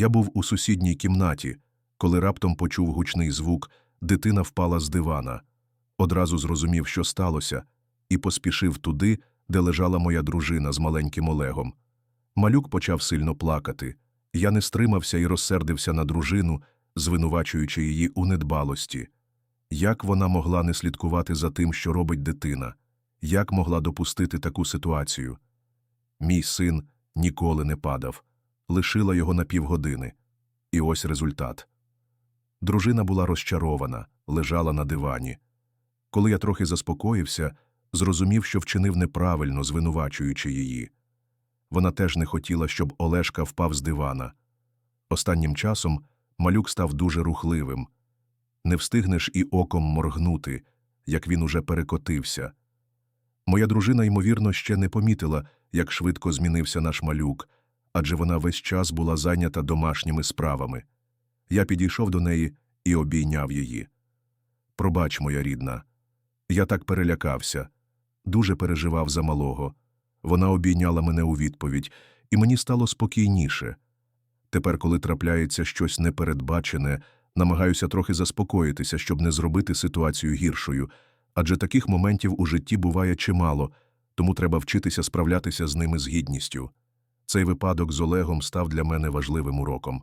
Я був у сусідній кімнаті, коли раптом почув гучний звук, дитина впала з дивана. Одразу зрозумів, що сталося, і поспішив туди, де лежала моя дружина з маленьким Олегом. Малюк почав сильно плакати. Я не стримався і розсердився на дружину, звинувачуючи її у недбалості. Як вона могла не слідкувати за тим, що робить дитина? Як могла допустити таку ситуацію? Мій син ніколи не падав, лишила його на півгодини. І ось результат. Дружина була розчарована, лежала на дивані. Коли я трохи заспокоївся, зрозумів, що вчинив неправильно, звинувачуючи її. Вона теж не хотіла, щоб Олешка впав з дивана. Останнім часом малюк став дуже рухливим. Не встигнеш і оком моргнути, як він уже перекотився. Моя дружина, ймовірно, ще не помітила, як швидко змінився наш малюк, адже вона весь час була зайнята домашніми справами. Я підійшов до неї і обійняв її. Пробач, моя рідна. Я так перелякався, дуже переживав за малого. Вона обійняла мене у відповідь, і мені стало спокійніше. Тепер, коли трапляється щось непередбачене, намагаюся трохи заспокоїтися, щоб не зробити ситуацію гіршою, адже таких моментів у житті буває чимало, тому треба вчитися справлятися з ними з гідністю. Цей випадок з Олегом став для мене важливим уроком.